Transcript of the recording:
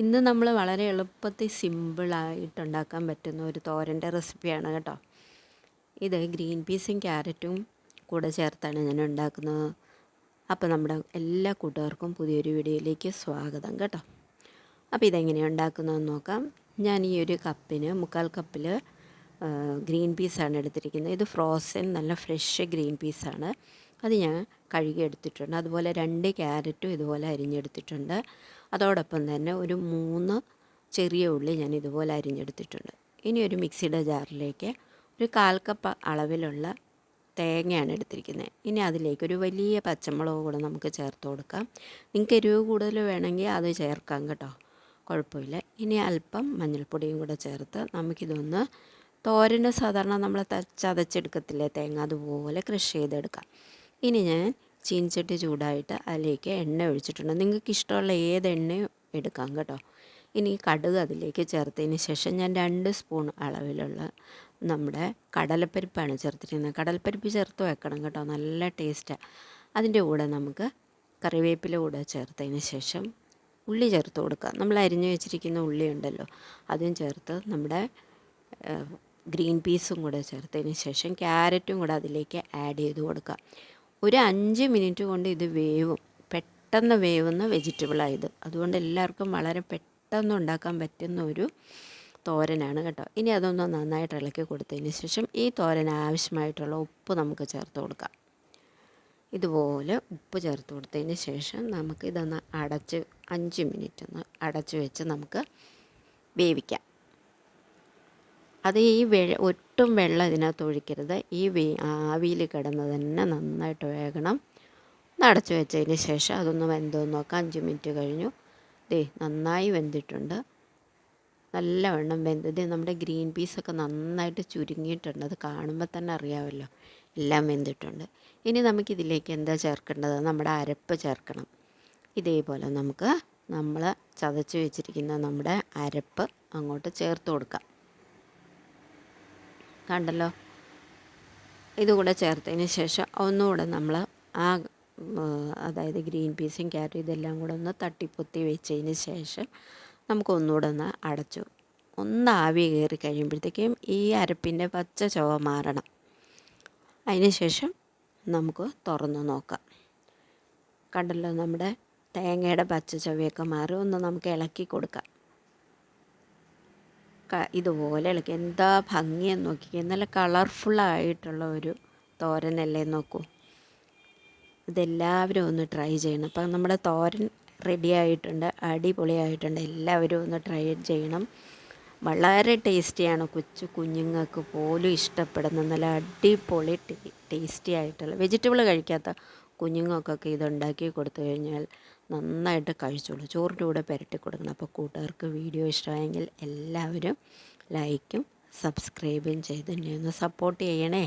ഇന്ന് നമ്മൾ വളരെ എളുപ്പത്തിൽ സിമ്പിളായിട്ട് ഉണ്ടാക്കാൻ പറ്റുന്ന ഒരു തോരന്റെ റെസിപ്പിയാണ് കേട്ടോ. ഇത് ഗ്രീൻ പീസും ക്യാരറ്റും കൂടെ ചേർത്താണ് ഞാൻ ഉണ്ടാക്കുന്നത്. അപ്പോൾ നമ്മുടെ എല്ലാ കൂട്ടുകാർക്കും പുതിയൊരു വീഡിയോയിലേക്ക് സ്വാഗതം കേട്ടോ. അപ്പോൾ ഇതെങ്ങനെയാണ് ഉണ്ടാക്കുന്നതെന്ന് നോക്കാം. ഞാൻ ഈ ഒരു കപ്പിന് മുക്കാൽ കപ്പിൽ ഗ്രീൻ പീസാണ് എടുത്തിരിക്കുന്നത്. ഇത് ഫ്രോസൺ നല്ല ഫ്രഷ് ഗ്രീൻ പീസാണ്. അത് ഞാൻ കഴുകി എടുത്തിട്ടുണ്ട്. അതുപോലെ രണ്ട് ക്യാരറ്റും ഇതുപോലെ അരിഞ്ഞെടുത്തിട്ടുണ്ട്. അതോടൊപ്പം തന്നെ ഒരു മൂന്ന് ചെറിയ ഉള്ളി ഞാൻ ഇതുപോലെ അരിഞ്ഞെടുത്തിട്ടുണ്ട്. ഇനി ഒരു മിക്സിയുടെ ജാറിലേക്ക് ഒരു കാൽ കപ്പ് അളവിലുള്ള തേങ്ങയാണ് എടുത്തിരിക്കുന്നത്. ഇനി അതിലേക്ക് ഒരു വലിയ പച്ചമുളക് കൂടെ നമുക്ക് ചേർത്ത് കൊടുക്കാം. നിങ്ങൾക്ക് എരിവ് കൂടുതൽ വേണമെങ്കിൽ അത് ചേർക്കാം കേട്ടോ. കുഴപ്പമില്ല. ഇനി അല്പം മഞ്ഞൾപ്പൊടിയും കൂടെ ചേർത്ത് നമുക്കിതൊന്ന് തോരന്റെ സാധാരണ നമ്മൾ ചതച്ചെടുക്കത്തില്ലേ തേങ്ങ അതുപോലെ ക്രഷ് ചെയ്തെടുക്കാം. ഇനി ഞാൻ ചീൻചട്ടി ചൂടായിട്ട് അതിലേക്ക് എണ്ണ ഒഴിച്ചിട്ടുണ്ട്. നിങ്ങൾക്ക് ഇഷ്ടമുള്ള ഏത് എണ്ണയും എടുക്കാം കേട്ടോ. ഇനി കടുക് അതിലേക്ക് ചേർത്തതിന് ശേഷം ഞാൻ രണ്ട് സ്പൂൺ അളവിലുള്ള നമ്മുടെ കടലപ്പരിപ്പാണ് ചേർത്തിരിക്കുന്നത്. കടലപ്പരിപ്പ് ചേർത്ത് വെക്കണം കേട്ടോ. നല്ല ടേസ്റ്റാണ് അതിന്റെ കൂടെ നമുക്ക് കറിവേപ്പില കൂടെ ചേർത്തതിന് ശേഷം ഉള്ളി ചേർത്ത് കൊടുക്കുക നമ്മൾ അരിഞ്ഞു വെച്ചിരിക്കുന്ന ഉള്ളി ഉണ്ടല്ലോ അതും ചേർത്ത് നമ്മുടെ ഗ്രീൻ പീസും കൂടെ ചേർത്തതിന് ശേഷം ക്യാരറ്റും കൂടെ അതിലേക്ക് ആഡ് ചെയ്ത് കൊടുക്കുക ഒരു അഞ്ച് മിനിറ്റ് കൊണ്ട് ഇത് വേവും. പെട്ടെന്ന് വേവുന്ന വെജിറ്റബിളായത് അതുകൊണ്ട് എല്ലാവർക്കും വളരെ പെട്ടെന്ന് ഉണ്ടാക്കാൻ പറ്റുന്ന ഒരു തോരനാണ് കേട്ടോ. ഇനി അതൊന്ന് നന്നായിട്ട് ഇളക്കി കൊടുത്തതിന് ശേഷം ഈ തോരൻ ആവശ്യമായിട്ടുള്ള ഉപ്പ് നമുക്ക് ചേർത്ത് കൊടുക്കാം. ഇതുപോലെ ഉപ്പ് ചേർത്ത് കൊടുത്തതിന് ശേഷം നമുക്ക് ഇതൊന്ന് അടച്ച് അഞ്ച് മിനിറ്റ് ഒന്ന് അടച്ച് വെച്ച് നമുക്ക് വേവിക്കാം. അത് ഈ വെ ഒട്ടും വെള്ളം ഇതിനകത്ത് ഒഴിക്കരുത്. ഈ വേ ആവിയിൽ കിടന്ന് തന്നെ നന്നായിട്ട് വേകണം ഒന്ന് അടച്ചു വെച്ചതിന് ശേഷം അതൊന്ന് വെന്തോ നോക്കാം. അഞ്ച് മിനിറ്റ് കഴിഞ്ഞു. ദേ നന്നായി വെന്തിട്ടുണ്ട്. നല്ലവണ്ണം വെന്തത് നമ്മുടെ ഗ്രീൻ പീസൊക്കെ നന്നായിട്ട് ചുരുങ്ങിയിട്ടുണ്ട്. അത് കാണുമ്പോൾ തന്നെ അറിയാമല്ലോ എല്ലാം വെന്തിട്ടുണ്ട്. ഇനി നമുക്കിതിലേക്ക് എന്താ ചേർക്കേണ്ടത്? നമ്മുടെ അരപ്പ് ചേർക്കണം. ഇതേപോലെ നമുക്ക് നമ്മൾ ചതച്ച് വെച്ചിരിക്കുന്ന നമ്മുടെ അരപ്പ് അങ്ങോട്ട് ചേർത്ത് കൊടുക്കാം. കണ്ടല്ലോ? ഇതുകൂടെ ചേർത്തതിന് ശേഷം ഒന്നുകൂടെ നമ്മൾ ആ അതായത് ഗ്രീൻ പീസും ക്യാരറ്റും ഇതെല്ലാം കൂടെ ഒന്ന് തട്ടിപ്പൊത്തി വെച്ചതിന് ശേഷം നമുക്ക് ഒന്നുകൂടെ ഒന്ന് അടച്ചു. ഒന്ന് ആവി കയറി കഴിയുമ്പോഴത്തേക്കും ഈ അരപ്പിന്റെ പച്ച ചുവ മാറണം. അതിന് ശേഷം നമുക്ക് തുറന്ന് നോക്കാം. കണ്ടല്ലോ നമ്മുടെ തേങ്ങയുടെ പച്ച ചുവയൊക്കെ മാറി ഒന്ന് നമുക്ക് ഇളക്കി കൊടുക്കാം. ഇതുപോലെ ഇളക്കി എന്താ ഭംഗിയെന്ന് നോക്കി. നല്ല കളർഫുള്ളായിട്ടുള്ള ഒരു തോരനല്ലേ നോക്കൂ. ഇതെല്ലാവരും ഒന്ന് ട്രൈ ചെയ്യണം. അപ്പം നമ്മുടെ തോരൻ റെഡി ആയിട്ടുണ്ട് അടിപൊളിയായിട്ടുണ്ട്. എല്ലാവരും ഒന്ന് ട്രൈ ചെയ്യണം. വളരെ ടേസ്റ്റിയാണ് കൊച്ചു കുഞ്ഞുങ്ങൾക്ക് പോലും ഇഷ്ടപ്പെടുന്ന നല്ല അടിപൊളി ടേസ്റ്റി ആയിട്ടുള്ള വെജിറ്റബിൾ കഴിക്കാത്ത കുഞ്ഞുങ്ങൾക്കൊക്കെ ഇതുണ്ടാക്കി കൊടുത്തു കഴിഞ്ഞാൽ നന്നായിട്ട് കഴിച്ചോളൂ. ചോറിന്റെ കൂടെ പുരട്ടി കൊടുക്കണം. അപ്പോൾ കൂട്ടുകാർക്ക് വീഡിയോ ഇഷ്ടമായെങ്കിൽ എല്ലാവരും ലൈക്കും സബ്സ്ക്രൈബും ചെയ്ത് തന്നെ ഒന്ന് സപ്പോർട്ട് ചെയ്യണേ.